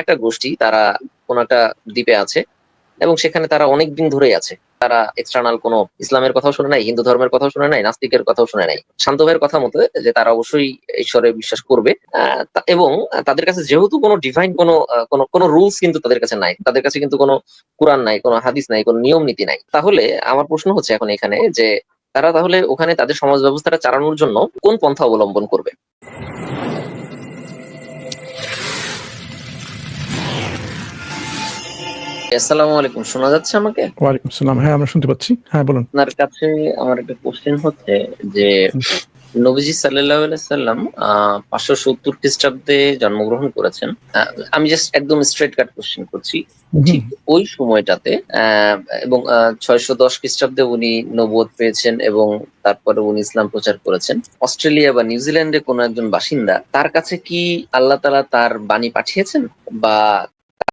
একটা গোষ্ঠী তারা কোন একটা দ্বীপে আছে এবং সেখানে তারা অনেক দিন ধরেই আছে। তারা এক্সটার্নাল কোনো ইসলামের কথাও শুনে নাই, হিন্দু ধর্মের কথাও শুনে নাই, নাস্তিকের কথাও শুনে নাই। শান্ত ভাইয়ের কথা মতো যে তারা অবশ্যই ঈশ্বরে বিশ্বাস করবে। এবং তাদের কাছে যেহেতু কোনো ডিভাইন কোনো কোনো কোনো রুলস কিন্তু তাদের কাছে নাই। তাদের কাছে কিন্তু কোনো কোরআন নাই, কোনো হাদিস নাই, কোনো নিয়ম নীতি নাই। তাহলে আমার প্রশ্ন হচ্ছে এখন এখানে যে তারা তাহলে ওখানে তাদের সমাজ ব্যবস্থাটা চালানোর জন্য কোন পন্থা অবলম্বন করবে? আসসালামু আলাইকুম শোনা যাচ্ছে আমাকে? ওয়ালাইকুম সালাম হ্যাঁ আমরা শুনতে পাচ্ছি। হ্যাঁ বলুন। আপনার কাছে আমার একটা কোশ্চেন হচ্ছে যে নবীজি সাল্লাহ সাল্লাম পাঁচশো সত্তর খ্রিস্টাব্দে জন্মগ্রহণ করেছেন। আমি জাস্ট একদম স্ট্রেট কাট কোশ্চেন করছি। ঠিক ওই সময়টাতে এবং ছয়শো দশ খ্রিস্টাব্দে উনি নবুয়ত পেয়েছেন এবং তারপরে উনি ইসলাম প্রচার করেছেন। অস্ট্রেলিয়া বা নিউজিল্যান্ডে কোনো একজন বাসিন্দা তার কাছে কি আল্লাহ তালা তার বাণী পাঠিয়েছেন? বা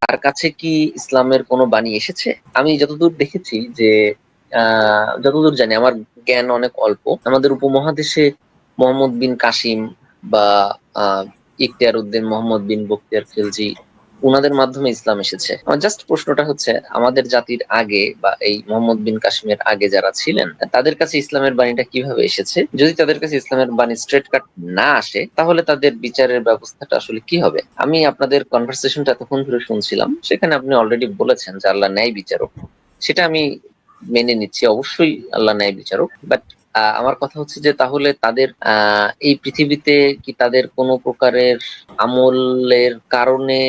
তার কাছে কি ইসলামের কোনো বাণী এসেছে? আমি যতদূর দেখেছি যে যতদূর জানি আমার জ্ঞান অনেক অল্প। আমাদের উপমহাদেশে মোহাম্মদ বিন কাসিম বা আহ, ইখতিয়ার উদ্দিন মোহাম্মদ বিন বক্তিয়ার খিলজি উনাদের মাধ্যমে ইসলাম এসেছে। আমার জাস্ট প্রশ্নটা হচ্ছে, আমাদের জাতির আগে বা এই মোহাম্মদ বিন কাসিমের আগে যারা ছিলেন, তাদের কাছে ইসলামের বাণীটা কীভাবে এসেছে? যদি তাদের কাছে ইসলামের বাণী স্ট্রেট কাট না আসে, তাহলে তাদের বিচারের ব্যবস্থাটা আসলে কি হবে? আমি আপনাদের কনভারসেশনটা এতক্ষণ ধরে শুনছিলাম, সেখানে আপনি অলরেডি বলেছেন যে আল্লাহ ন্যায় বিচারক। সেটা আমি মেনে নিচ্ছি, অবশ্যই আল্লাহ ন্যায় বিচারক বাট আমার কথা হচ্ছে যে তাহলে তাদের আহ, এই পৃথিবীতে কি তাদের কোনো প্রকারের আমলের কারণে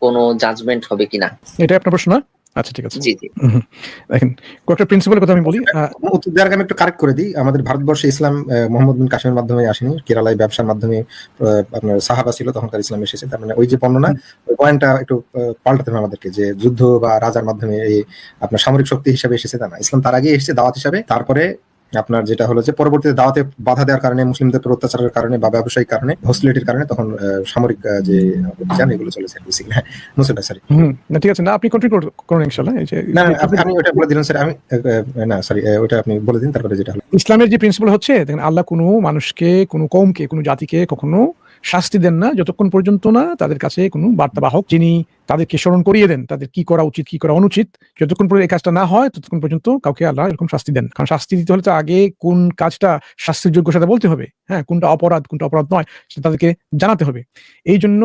কোনো জাজমেন্ট হবে কিনা? এটা আপনার প্রশ্ন আচ্ছা ঠিক আছে। জি জি। দেখেন কয়েকটা প্রিন্সিপালের কথা আমি বলি উত্তর আমি একটু কারেক্ট করে দিই। আমাদের ভারতবর্ষে ইসলাম মোহাম্মদ বিন কাসিমের মাধ্যমে আসেনি। কেরালায় ব্যবসার মাধ্যমে আহ, আপনার সাহাবা ছিল তখনকার ইসলাম এসেছে। তার মানে ওই যে বর্ণনা ওই পয়েন্টটা একটু পাল্টাতে হবে আমাদেরকে যে যুদ্ধ বা রাজার মাধ্যমে এই আপনার সামরিক শক্তি হিসাবে এসেছে তা না। ইসলাম তার আগে এসেছে দাওয়াত হিসাবে। তারপরে আপনার যেটা হলো যে পরবর্তীতে দাওয়াতে বাধা দেওয়ার কারণে মুসলিমদের উপর অত্যাচারের কারণে বা ব্যবসায়িক কারণে হস্টিলিটির কারণে তখন সামরিক যে অভিযান এগুলো চলেছে বেসিক্যালি হ্যাঁ মুসলিম সরি না ঠিক আছে। না আপনি কন্টিনিউ করুন ইনশাল্লাহ এই যে না আপনি আমি ওটা বলে দিলেন স্যার আমি না সরি ওটা আপনি বলে দিন তারপরে যেটা হলো। ইসলামের যে প্রিন্সিপাল হচ্ছে দেখেন আল্লাহ কোনো মানুষকে কোনো কমকে কোনো জাতিকে কখনো শাস্তি দেন না, যতক্ষণ পর্যন্ত না তাদের কাছে কোনো বার্তাবাহক যিনি তাদেরকে স্মরণ করিয়ে দেন, তাদের কি করা উচিত, কি করা অনুচিত, যতক্ষণ পর্যন্ত এই কাজটা না হয়, ততক্ষণ পর্যন্ত কাউকে আল্লাহ এরকম শাস্তি দেন কারণ শাস্তি দিতে হলে তো আগে কোন কাজটা শাস্তির যোগ্য সেটা বলতে হবে। হ্যাঁ কোনটা অপরাধ কোনটা অপরাধ নয়, সেটা তাদেরকে জানাতে হবে। এই জন্য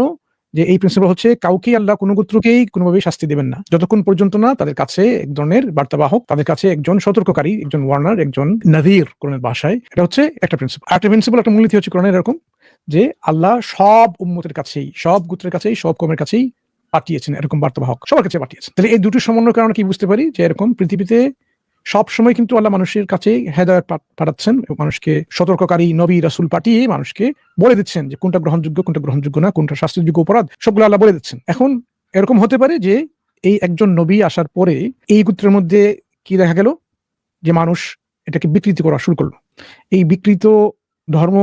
যে এই প্রিন্সিপাল হচ্ছে, কাউকেই আল্লাহ কোনো গোত্রকেই কোনোভাবেই শাস্তি দেবেন না। যতক্ষণ পর্যন্ত না তাদের কাছে এক ধরনের বার্তাবাহক, তাদের কাছে একজন সতর্ককারী, একজন ওয়ার্নার, একজন নাদির কোরআনের ভাষায়, এটা হচ্ছে একটা প্রিন্সিপাল একটা প্রিন্সিপাল একটা মূলনীতি হচ্ছে কোরআনের এরকম যে আল্লাহ সব উম্মতের কাছেই, সব গুত্রের কাছেই, সব কমের কাছেই পাঠিয়েছেন, এরকম বার্তা বার্তাবাহক সবার কাছে পাঠিয়েছেন। তাহলে এই দুটো সমন্বয় কারণে কি বুঝতে পারি? যে এরকম পৃথিবীতে সব সময় কিন্তু আল্লাহ মানুষের কাছে হেদায়ত পাঠাচ্ছেন মানুষকে সতর্ককারী নবী, রাসুল পাঠিয়ে মানুষকে বলে দিচ্ছেন যে কোনটা গ্রহণযোগ্য কোনটা গ্রহণযোগ্য না, কোনটা শাস্তিযোগ্য অপরাধ, সবগুলো আল্লাহ বলে দিচ্ছেন। এখন এরকম হতে পারে যে এই একজন নবী আসার পরে এই গুত্রের মধ্যে কি দেখা গেল? যে মানুষ এটাকে বিকৃতি করা শুরু করল। এই বিকৃত ধর্ম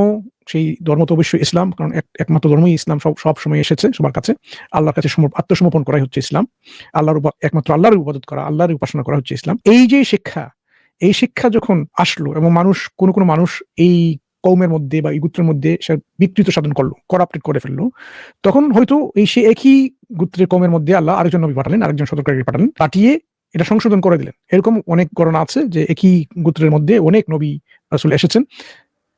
সেই ধর্ম তো অবশ্যই ইসলাম, কারণ এক- একমাত্র ধর্মই ইসলাম সব সব সময় এসেছে সবার কাছে। আল্লাহর কাছে সমর- আত্মসমর্পণ করাই হচ্ছে ইসলাম। আল্লাহর একমাত্র আল্লাহর উপাদত করা, আল্লাহর উপাসনা করা হচ্ছে ইসলাম। এই যে শিক্ষা, এই শিক্ষা যখন আসলো এবং মানুষ, কোন কোন মানুষ এই কৌমের মধ্যে বা এই গোত্রের মধ্যে সে বিকৃত সাধন করল করাপ্টেড করে ফেলল, তখন হয়তো এই সে একই গোত্রের কৌমের মধ্যে আল্লাহ আরেকজন নবী পাঠালেন, আরেকজন সতর্ককারী পাঠালেন, পাঠিয়ে এটা সংশোধন করে দিলেন। এরকম অনেক গণনা আছে যে একই গোত্রের মধ্যে অনেক নবী আসলে এসেছেন,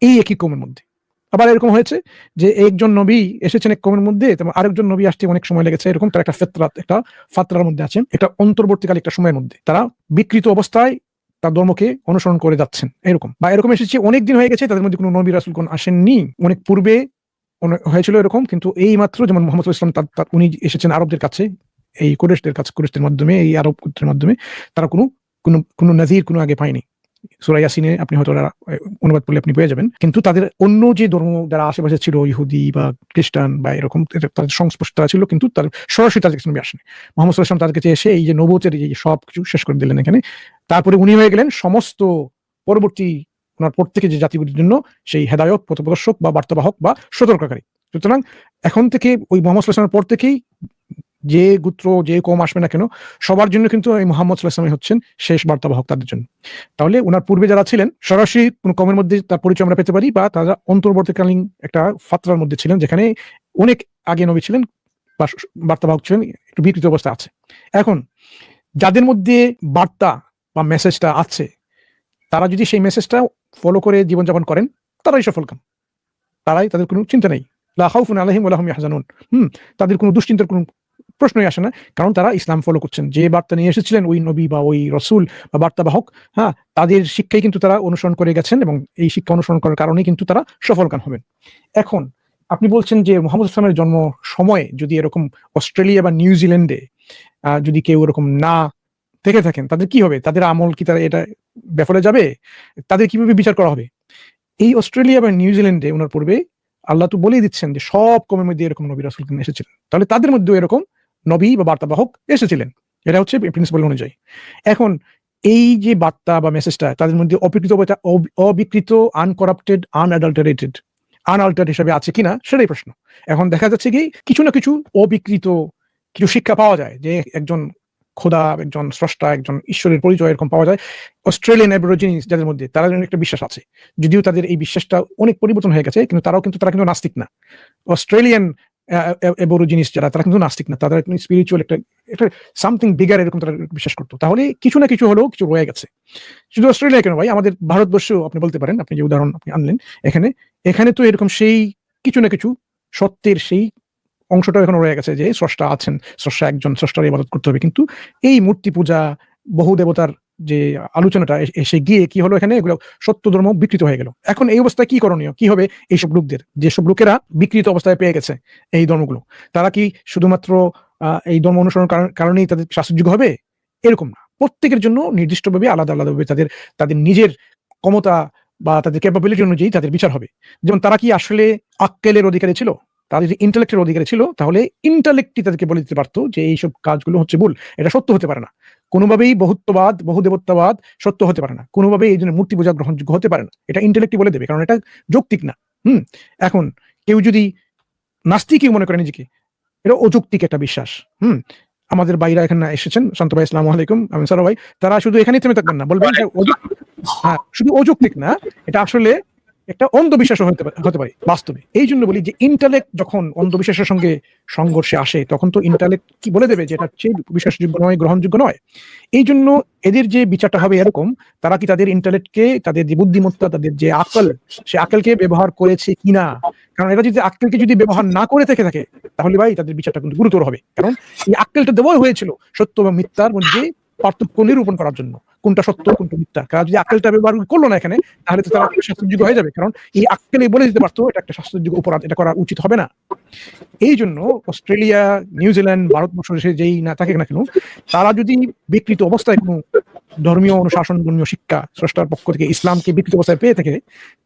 এই একই কৌমের মধ্যে। আবার এরকম হয়েছে যে একজন নবী এসেছেন এক কৌমের মধ্যে আরেকজন নবী আসতে অনেক সময় লেগেছে। এরকম তার একটা ফেতরাত, একটা ফাতরার মধ্যে আছেন একটা অন্তর্বর্তীকালে একটা সময়ের মধ্যে। তারা বিকৃত অবস্থায় তার ধর্মকে অনুসরণ করে যাচ্ছেন, এরকম। বা এরকম এসেছে অনেক দিন হয়ে গেছে, তাদের মধ্যে কোনো নবী রাসুল কোন আসেননি। অনেক পূর্বে হয়েছিল এরকম, কিন্তু এই মাত্র যেমন মোহাম্মদ ইসলাম তার উনি এসেছেন আরবদের কাছে, এই কুরেশদের কাছে কুরেশদের মাধ্যমে, এই আরব মাধ্যমে, তারা কোনো কোনো কোনো নাজির কোনো আগে পায়নি। সুরা ইয়াসিনে আপনি হয়তো অনুবাদ করলে আপনি পেয়ে যাবেন। কিন্তু তাদের অন্য যে ধর্ম যারা আশেপাশে ছিল, ইহুদি বা খ্রিস্টান বা এরকম তাদের সংস্পর্শ তারা ছিল, কিন্তু তার সরাসরি তাদের কাছে আসেনি। মোহাম্মদ সাল্লাহ তাদের কাছে এসে এই যে নবতের এই সব কিছু শেষ করে দিলেন এখানে। তারপরে উনি হয়ে গেলেন সমস্ত পরবর্তী ওনার পর থেকে যে জাতিগুলির জন্য সেই হেদায়ক পথপ্রদর্শক বা বার্তাবাহক বা সতর্ককারী। সুতরাং এখন থেকে ওই মোহাম্মদ সাল্লাহ পর থেকেই যে গোত্র, যে কম আসবে না কেন, সবার জন্য কিন্তু এই মোহাম্মদ সাল্লাহ হচ্ছেন শেষ বার্তাবাহক তাদের জন্য। তাহলে ওনার পূর্বে যারা ছিলেন, সরাসরি কোন কমের মধ্যে তার পরিচয় আমরা পেতে পারি বা তারা অন্তর্বর্তীকালীন একটা ফাতরার মধ্যে ছিলেন, যেখানে অনেক আগে নবী ছিলেন বা বার্তাবাহক ছিলেন, একটু বিকৃত অবস্থা আছে। এখন, যাদের মধ্যে বার্তা বা মেসেজটা আছে, তারা যদি সেই মেসেজটা ফলো করে জীবনযাপন করেন, তারাই সফলকাম তারাই তাদের কোনো চিন্তা নেই। লা খাউফুন আলাইহিম ওয়া লাহুম ইয়াহজানুন। হুম, তাদের কোনো দুশ্চিন্তার কোনো প্রশ্নই আসে না। কারণ তারা ইসলাম ফলো করছেন। যে বার্তা নিয়ে এসেছিলেন ওই নবী বা ওই রসুল বা বার্তাবাহক হ্যাঁ তাদের শিক্ষাই কিন্তু তারা অনুসরণ করে গেছেন এবং এই শিক্ষা অনুসরণ করার কারণে কিন্তু তারা সফলকাম হবেন। এখন আপনি বলছেন যে মোহাম্মদ ইসলামের জন্ম সময়ে যদি এরকম অস্ট্রেলিয়া বা নিউজিল্যান্ডে যদি কেউ এরকম না থেকে থাকেন, তাদের কি হবে? তাদের আমল কি তারা এটা বেফলে যাবে? তাদের কীভাবে বিচার করা হবে? এই অস্ট্রেলিয়া বা নিউজিল্যান্ডে ওনার পূর্বে আল্লাহ তো বলেই দিচ্ছেন যে সব কমের মধ্যে এরকম নবী রাসুল এসেছিলেন। তাহলে তাদের মধ্যেও এরকম নবী বা বার্তাবাহক এসেছিলেন। এটা হচ্ছে প্রিন্সিপাল অনুযায়ী। এখন এই যে বার্তা বা মেসেজটা তাদের মধ্যে অবিকৃত অবিকৃত আনকরাপ্টেড আনঅ্যাডাল্টারেটেড আনআল্টার হিসাবে আছে কিনা, সেটাই প্রশ্ন। এখন দেখা যাচ্ছে কি, কিছু না কিছু অবিকৃত কিছু শিক্ষা পাওয়া যায়, যে একজন খোদা, একজন স্রষ্টা, একজন ঈশ্বরের পরিচয় এরকম পাওয়া যায়। অস্ট্রেলিয়ান অ্যাবরোজিনিস যাদের মধ্যে, তারা একটা বিশ্বাস আছে। যদিও তাদের এই বিশ্বাসটা অনেক পরিবর্তন হয়ে গেছে, কিন্তু তারাও কিন্তু, তারা কিন্তু নাস্তিক না। অস্ট্রেলিয়ান অ্যাবরোজিনিস যারা, তারা কিন্তু নাস্তিক না, তারা স্পিরিচুয়াল একটা একটা সামথিং বিগার এরকম তারা বিশ্বাস করতো। তাহলে কিছু না কিছু হলেও কিছু রয়ে গেছে। শুধু অস্ট্রেলিয়া কেন ভাই? আমাদের ভারতবর্ষেও আপনি বলতে পারেন, আপনি যে উদাহরণ আপনি আনলেন, এখানে এখানে তো এরকম সেই কিছু না কিছু সত্যের সেই অংশটা এখনও রয়ে গেছে যে স্রষ্টা আছেন, স্রষ্টা একজন, স্রষ্টার ইবাদত করতে হবে। কিন্তু এই মূর্তি পূজা, বহু দেবতার যে আলোচনাটা এসে গিয়ে কি হলো এখানে? এগুলো সত্য ধর্ম বিকৃত হয়ে গেল। এখন এই অবস্থায় কি করণীয়? কি হবে এইসব লোকদের? যেসব লোকেরা বিকৃত অবস্থায় পেয়ে গেছে এই ধর্মগুলো, তারা কি শুধুমাত্র এই ধর্ম অনুসরণ কারণ- কারণেই তাদের শাস্তিযোগ্য হবে? এরকম না। প্রত্যেকের জন্য নির্দিষ্টভাবে, আলাদা আলাদাভাবে তাদের তাদের নিজের ক্ষমতা বা তাদের ক্যাপাবিলিটি অনুযায়ী তাদের বিচার হবে। যেমন তারা কি আসলে আক্কেলের অধিকারী ছিল? তারা যদি ইন্টালেক্টের অধিকারী ছিল, তাহলে ইন্টালেক্টই তাদেরকে বলে দিতে পারতো যে এইসব কাজগুলো হচ্ছে ভুল, এটা সত্য হতে পারে না। কোনোভাবেই বহুত্ববাদ বহুদেবত্ববাদ সত্য হতে পারে না। কোনোভাবেই এই জন্য মূর্তি পূজা গ্রহণযোগ্য হতে পারে না। এটা ইন্টালেক্টই বলে দেবে, কারণ এটা যৌক্তিক না। হুম, এখন কেউ যদি নাস্তিকই মনে করে নিজেকে, এটা অযৌক্তিক একটা বিশ্বাস। হুম, আমাদের বাইরা এখানে এসেছেন শান্ত ভাই আসসালামু আলাইকুম, আমি সারা ভাই। তারা শুধু এখানেই থেমে থাকবেন না, বলবেন হ্যাঁ শুধু অযৌক্তিক না, এটা আসলে একটা অন্ধবিশ্বাসও হতে পারে হতে পারে, বাস্তবে। এই জন্য বলি যে ইন্টালেক্ট যখন অন্ধবিশ্বাসের সঙ্গে সংঘর্ষে আসে, তখন তো ইন্টালেক্ট কি বলে দেবে যে এটা হচ্ছে বিশ্বাসযোগ্য নয়, গ্রহণযোগ্য নয়? এই জন্য এদের যে বিচারটা হবে এরকম, তারা কি তাদের ইন্টালেক্টকে তাদের যে বুদ্ধিমত্তা, তাদের যে আকল, সে আকলকে ব্যবহার করেছে কিনা? কারণ এরা যদি আকলকে যদি ব্যবহার না করে থেকে থাকে, তাহলে ভাই তাদের বিচারটা কিন্তু গুরুতর হবে। কারণ এই আক্কেলটা দেওয়াই হয়েছিল সত্য এবং মিথ্যার মধ্যে পার্থক্য নিরূপণ করার জন্য। কোনটা সত্য, কোনটা মিথ্যা? কারণ যদি আক্কেলটা ব্যবহার করল না এখানে, তাহলে তো তারা শাস্তিযোগ্য হয়ে যাবে। কারণ এই আক্কেলে বলে দিতে পারতো, এটা একটা শাস্তিযোগ্য অপরাধ, এটা করা উচিত হবে না। এই জন্য অস্ট্রেলিয়া, নিউজিল্যান্ড, ভারতবর্ষ যেই না থাকে না কেন, তারা যদি বিকৃত অবস্থায় কোনো ধর্মীয় অনুশাসন, ধর্মীয় শিক্ষা স্রষ্টার পক্ষ থেকে ইসলামকে বিকৃত অবস্থায় পেয়ে থাকে,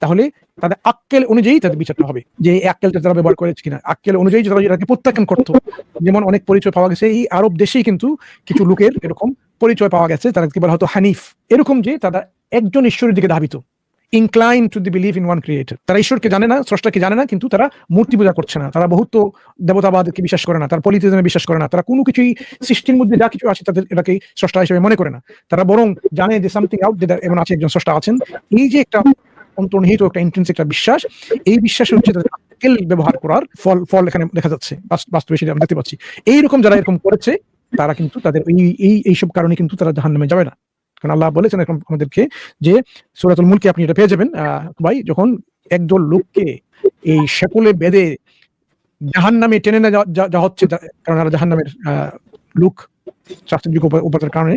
তাহলে তাদের আক্কেল অনুযায়ী তাদের বিচারটা হবে। যে এই আক্কেলটা তারা ব্যবহার করেছে কিনা, আক্কেল অনুযায়ী তারা যেটাকে প্রত্যাখ্যান করতো, যেমন অনেক পরিচয় পাওয়া গেছে, এই আরব দেশেই কিন্তু কিছু লোকের এরকম পরিচয় পাওয়া গেছে, তারা কি বলা হতো হানিফ। এরকম যে তারা একজন ঈশ্বরের দিকে ধাবিত incline to the believe in one creator তারা ঈশ্বরকে জানে না, স্রষ্টাকে জানে না, কিন্তু তারা মূর্তি পূজা করছে না। তারা বহুত দেবতাবাদকে বিশ্বাস করে না, তারা পলিথিজমে বিশ্বাস করে না। তারা কোনো কিছুই সৃষ্টির মধ্যে যা কিছু আছে তাদের এটাকে স্রষ্টা হিসেবে মনে করে না। তারা বরং জানে যে সামথিং আউট যে এমন আছে একজন স্রষ্টা আছেন। এই যে একটা অন্তর্নিহিত একটা ইন্টেন্স একটা বিশ্বাস, এই বিশ্বাস হচ্ছে ব্যবহার করার ফল ফল এখানে দেখা যাচ্ছে বাস- বাস্তবে সেটা আমরা দেখতে পাচ্ছি। এইরকম যারা এরকম করেছে তারা কিন্তু তাদের এই এই, এইসব কারণে কিন্তু তারা জাহান নামে যাবে না। কারণ আল্লাহ বলেছেন এখন আমাদেরকে যে সুরাতুল মুলকে আপনি এটা পেয়ে যাবেন ভাই, যখন একদল লোককে এই শেকলে বেঁধে জাহান নামে টেনে না যা- হচ্ছে কারণ তারা জাহান নামের লোক শাস্তিযোগ্য উপ- উপাদানের কারণে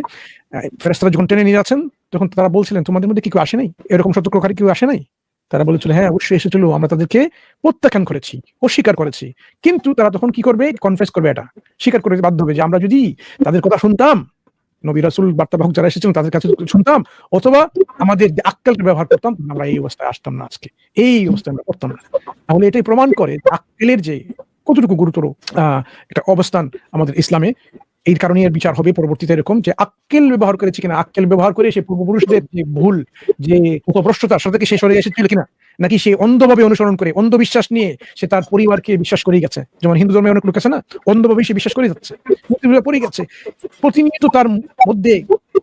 ফেরেস্তারা যখন টেনে নিয়ে যাচ্ছেন, তখন তারা বলছিলেন, তোমাদের মধ্যে কি কেউ আসে নাই? এরকম সতর্ককারী কেউ আসে নাই? তারা বলেছিল হ্যাঁ অবশ্যই এসেছিল, আমরা তাদেরকে প্রত্যাখ্যান করেছি, অস্বীকার করেছি। কিন্তু তারা তখন কি করবে? কনফেস করবে এটা। স্বীকার করে বাধ্য হবে যে, আমরা যদি তাদের কথা শুনতাম, নবী রাসুল বার্তাবাহক যারা এসেছিলেন তাদের কাছে শুনতাম, অথবা আমাদের যে ব্যবহার করতাম আমরা এই অবস্থায় আসতাম না আজকে। এই অবস্থায় আমরা করতাম না। তাহলে এটাই প্রমাণ করে আক্কেলের যে কতটুকু গুরুতর একটা অবস্থান আমাদের ইসলামে এই কারণে এর বিচার হবে পরবর্তীতে এরকম যে আক্কেল ব্যবহার করেছে কিনা, আক্কেল ব্যবহার করে সে পূর্বপুরুষদের যে ভুল, যে উপভ্রষ্টতা, সেটা থেকে সে সরে এসেছিল কিনা, নাকি সে অন্ধভাবে অনুসরণ করে, অন্ধবিশ্বাস নিয়ে সে তার পরিবারকে বিশ্বাস করে গেছে? যেমন হিন্দু ধর্মে অনেক লোক আছে না, অন্ধভাবে সে বিশ্বাস করে যাচ্ছে পড়ে গেছে। প্রতিনিয়ত তার মধ্যে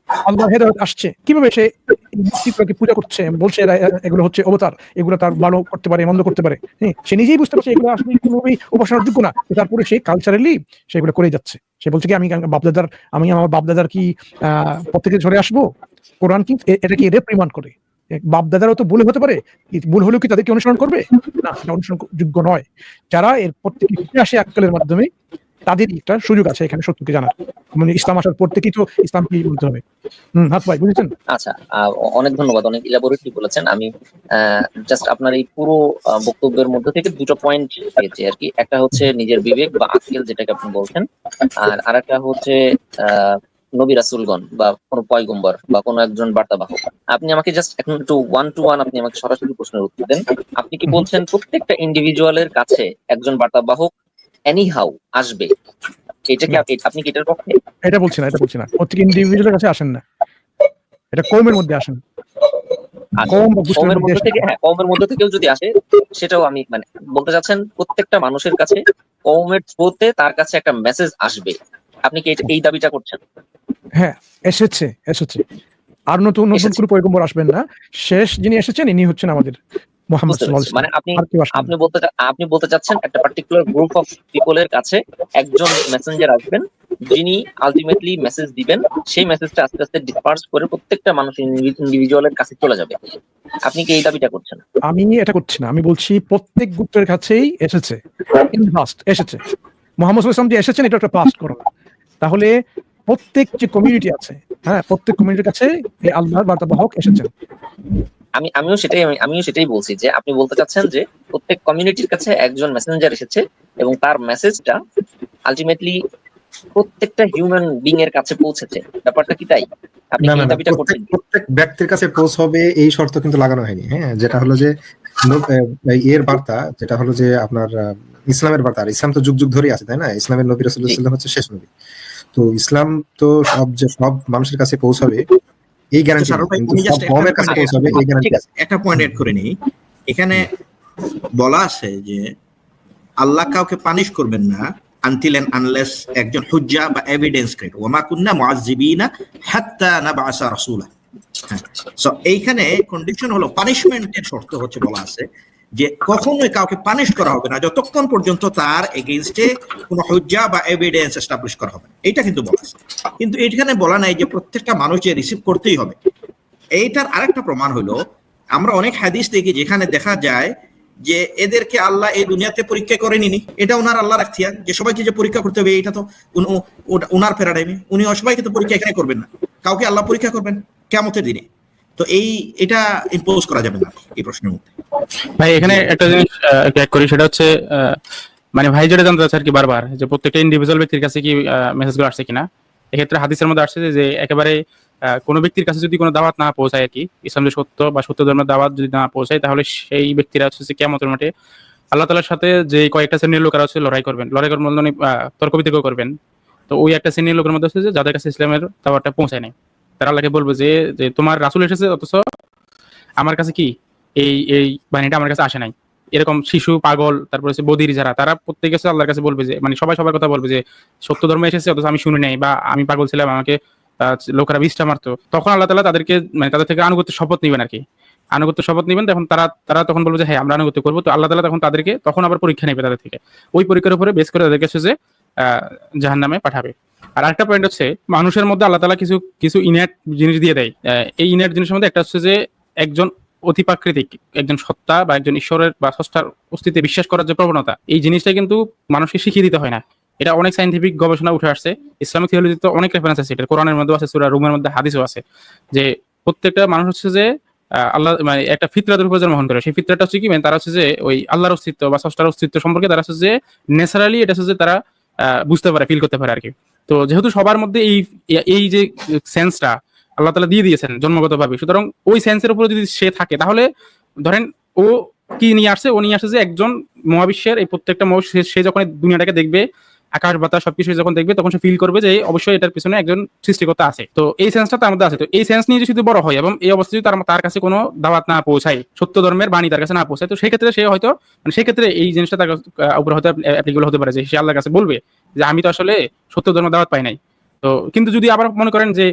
আল্লাহ হেদায়ত আসছে। কীভাবে সে মূর্তিগুলোকে পূজা করছে? বলছে এরা, এগুলো হচ্ছে অবতার। এগুলো তার ভালো করতে পারে, মন্দ করতে পারে। হ্যাঁ সে নিজেই বুঝতে পারছে এগুলো আসলে কোনোভাবেই উপাসনার যোগ্য না। তারপরে সে কালচারালি সেগুলো করে যাচ্ছে। সে বলছে কি, আমি বাপদাদার, আমি আমার বাপদাদার কি, আহ থেকে ঝরে আসব? কোরআন কি এটা কি রেপ্রিমান্ড করে? বাপদাদারও তো ভুল হতে পারে। ভুল হলেও কি তাদেরকে অনুসরণ করবে? না অনুসরণ যোগ্য নয়। যারা এর প্রত্যেকে ফিরে আসে আক্কালের মাধ্যমে তাদের একটা সুযোগ আছে এখানে সত্যকে জানার। মানে ইসলাম আসার পর থেকেই তো ইসলাম কি বলতে হবে। হম, হাত ভাই বুঝেছেন? আচ্ছা অনেক ধন্যবাদ, অনেক ইলাবোরেটলি বলেছেন। আমি জাস্ট আপনার এই পুরো বক্তব্যের মধ্যে থেকে দুটো পয়েন্ট পেয়েছি আর কি একটা হচ্ছে নিজের বিবেক বা আক্কেল যেটাকে আপনি বলছেন। আর আরেকটা হচ্ছে নবী রাসুলগণ বা কোনো পয়গম্বর বা কোনো একজন বার্তাবাহক। আপনি আমাকে জাস্ট এখন একটু ওয়ান টু ওয়ান আপনি আমাকে সরাসরি প্রশ্নের উত্তর দেন। আপনি কি বলছেন প্রত্যেকটা ইন্ডিভিজুয়ালের কাছে একজন বার্তাবাহক এনি হাউ আসবে। এটা কি আপনি কি এটার পক্ষে এটা বলছি না এটা বলছি না। প্রত্যেক ইন্ডিভিজুয়ালের কাছে আসেন না। এটা কৌমের মধ্যে আসেন। আচ্ছা, কমের মধ্যে মধ্যে থেকে হ্যাঁ কমের মধ্যে থেকেও যদি আসে সেটাও আমি মানে বলতে চাচ্ছেন প্রত্যেকটা মানুষের কাছে কমের থ্রুতে তার কাছে একটা মেসেজ আসবে। আপনি কি এই দাবিটা করছেন? হ্যাঁ এসেছে এসেছে। আর নতুন নতুন। কোনো পয়গম্বর আসবেন না। শেষ যিনি এসেছেন ইনি হচ্ছেন আমাদের মোহাম্মদ। মানে আপনি। আপনি বলতে আপনি বলতে চাচ্ছেন একটা পার্টিকুলার গ্রুপ অফ পিপলের কাছে একজন মেসেঞ্জার আসবেন যিনি আলটিমেটলি মেসেজ দিবেন সেই মেসেজটা আস্তে আস্তে ডিসপার্স করে প্রত্যেকটা মানুষ ইন্ডিভিজুয়ালের কাছে চলে যাবে। আপনি কি এই দাবিটা করছেন? আমি এটা করছি না। আমি বলছি প্রত্যেক গুপ্তের কাছেই এসেছে ইন পাস্ট এসেছে। মোহাম্মদ সাল্লাল্লাহু যে এসেছেন এটা একটা পাস্ট করো। তাহলে প্রত্যেক যে কমিউনিটি আছে হ্যাঁ প্রত্যেক কমিউনিটির কাছে এই আল্লাহর বার্তাবাহক এসেছেন। আমি আমিও সেটাই আমিও সেটাই বলছি যে আপনি বলতে চাচ্ছেন যে প্রত্যেক কমিউনিটির কাছে একজন মেসেঞ্জার এসেছে এবং তার মেসেজটা আলটিমেটলি প্রত্যেকটা হিউম্যান বিং এর কাছে পৌঁছেছে। ব্যাপারটা কি তাই? আপনি দাবিটা প্রত্যেক করছেন? প্রত্যেক ব্যক্তির কাছে পৌঁছবে এই শর্ত কিন্তু লাগানো হয়নি হ্যাঁ? যেটা হলো যে এর বার্তা যেটা হলো যে আপনার ইসলামের বার্তা আর ইসলাম তো যুগ যুগ ধরেই আছে তাই না? ইসলামের নবী রাসূলুল্লাহ হচ্ছে শেষ নবী। তো ইসলাম তো সব যে সব মানুষের কাছে পৌঁছাবে এই গ্যারান্টি just একটা পয়েন্ট এড করে নিই। এখানে বলা আছে যে আল্লাহ কাউকে পানিশ করবেন না আনটিল এন্ড আনলেস একজন হুজ্জা বা এভিডেন্স ক্রিয়েট ওমা কুন্না মুআযযিবিনা হাত্তা নাবআসা রাসূলা। সো এইখানে কন্ডিশন হলো পানিশমেন্টের শর্ত হচ্ছে বলা আছে যে কখনোই কাউকে পানিশ করা হবে না, যতক্ষণ পর্যন্ত তার এগেইনস্টে কোনো হুজ্জা বা এভিডেন্স এস্টাবলিশ করা হবে না। এইটা কিন্তু বলা কিন্তু এখানে বলা নাই যে প্রত্যেকটা মানুষকে রিসিভ করতেই হবে। এইটার আরেকটা প্রমাণ হলো, আমরা অনেক হাদিস দেখি যেখানে দেখা যায় যে এদেরকে আল্লাহ এই দুনিয়াতে পরীক্ষা করে নিনি এটা ওনার আল্লাহর এখতিয়ার, যে সবাইকে যে পরীক্ষা করতে হবে এটা তো ওনার প্যারাডাইমে উনি সবাইকে তো পরীক্ষা এখানে করবেন না। কাউকে আল্লাহ পরীক্ষা করবেন কেমতের দিনে। তো এই, এটা ইম্পোজ করা যাবে না এই প্রশ্নের মধ্যে। ভাই, এখানে একটা জিনিস অ্যাড করি, সেটা হচ্ছে মানে ভাই যেটা জানতে চাচ্ছে আর কি বারবার, যে প্রত্যেকটা ইন্ডিভিজুয়াল ব্যক্তির কাছে কি মেসেজগুলো আসছে কিনা? এক্ষেত্রে হাদিসের মধ্যে আসছে যে- একেবারে কোনো ব্যক্তির কাছে যদি কোনো দাওয়াত না পৌঁছায় আর কি, ইসলাম যে সত্য বা সত্য ধর্মের দাওয়াত যদি না পৌঁছায়, তাহলে সেই ব্যক্তিরা হচ্ছে কেমতের মাঠে আল্লাহ তালার সাথে যে কয়েকটা শ্রেণির লোকেরা হচ্ছে লড়াই করবেন। লড়াই করবেন তর্ক বিতর্ক করবেন। তো ওই একটা শ্রেণির লোকের মধ্যে হচ্ছে যে যাদের কাছে ইসলামের দাওয়াতটা পৌঁছায় নাই। তারা আল্লাহকে বলবে যে যে তোমার রাসুল এসেছে, অথচ আমার কাছে কি? এই এই বাহিনীটা আমার কাছে আসে নাই। এরকম শিশু, পাগল, তারপর হচ্ছে বদির যারা, তারা প্রত্যেকে আল্লাহর কাছে বলবে যে মানে সবাই সবার কথা বলবে যে, সত্য ধর্ম এসেছে, অথচ আমি শুনি নাই, বা আমি পাগল ছিলাম, আমাকে লোকেরা বিষটা মারতো। তখন আল্লাহ তালা তাদেরকে মানে তাদের থেকে আনুগত্য শপথ নেবেন আর কি আনুগত্য শপথ নেবেন, তখন তারা তারা তখন বলবে যে হ্যাঁ আমরা আনুগত্য করব। তো আল্লাহ তালা তখন তাদেরকে, তখন আবার পরীক্ষা নেবে তাদের থেকে। ওই পরীক্ষার উপরে বেস করে তাদেরকে হচ্ছে যে জাহান নামে পাঠাবে। আর আরেকটা পয়েন্ট হচ্ছে, মানুষের মধ্যে আল্লাহ তালা কিছু কিছু ইনেট জিনিস দিয়ে দেয়। এই ইনেট জিনিসের মধ্যে একটা হচ্ছে যে, একজন অতিপ্রাকৃতিক, একজন সত্তা বা একজন ঈশ্বরের বা স্রষ্টার অস্তিত্বে বিশ্বাস করার যে প্রবণতা, এই জিনিসটা কিন্তু মানুষকে শিখিয়ে দিতে হয় না। এটা অনেক সাইন্টিফিক গবেষণা উঠে আসছে। ইসলামিক থিওলজিতে অনেক রেফারেন্স আছে। এটা কোরআনের মধ্যে আছে, সুরা রুমের মধ্যে হাদিসও আছে। যে প্রত্যেকটা মানুষ হচ্ছে যে আল্লাহ মানে একটা ফিতরাতের উপর জন্মগ্রহণ করে। সেই ফিতরাটা হচ্ছে কি মানে তারা হচ্ছে যে, ওই আল্লাহর অস্তিত্ব বা স্রষ্টার অস্তিত্ব সম্পর্কে তারা হচ্ছে যে ন্যাচারালি এটা হচ্ছে যে তারা বুঝতে পারে ফিল করতে পারে আর কি তো যেহেতু সবার মধ্যে এই এই যে সেন্সটা আল্লাহ তালা দিয়ে দিয়েছেন জন্মগতভাবে, সুতরাং ওই সেন্সের উপরে যদি সে থাকে, তাহলে ধরেন ও কি নিয়ে আসছে? ও নিয়ে আসছে যে একজন মহাবিশ্বের, এই প্রত্যেকটা সে যখন দুনিয়াটাকে দেখবে আকাশ, বাতাস সবকিছু যখন দেখবে, তখন সে ফিল করবে যে অবশ্যই এটার পিছনে একজন সৃষ্টিকর্তা আছে। তো এই সেন্সটা তার মধ্যে আছে। তো এই সেন্স নিয়ে যদি শুধু বড় হয় এবং এই অবস্থা যদি তার কাছে কোনো দাওয়াত না পৌঁছায়, সত্য ধর্মের বাণী তার কাছে না পৌঁছায়, তো সেই ক্ষেত্রে সে হয়তো মানে সেই ক্ষেত্রে এই জিনিসটা তার উপরে হয়তো অ্যাপ্লিকেবল হতে পারে যে সে আল্লাহর কাছে বলবে যে আমি তো আসলে সত্য ধর্ম দাওয়াত পাই নাই। তো কিন্তু যদি আবার মনে করেন যে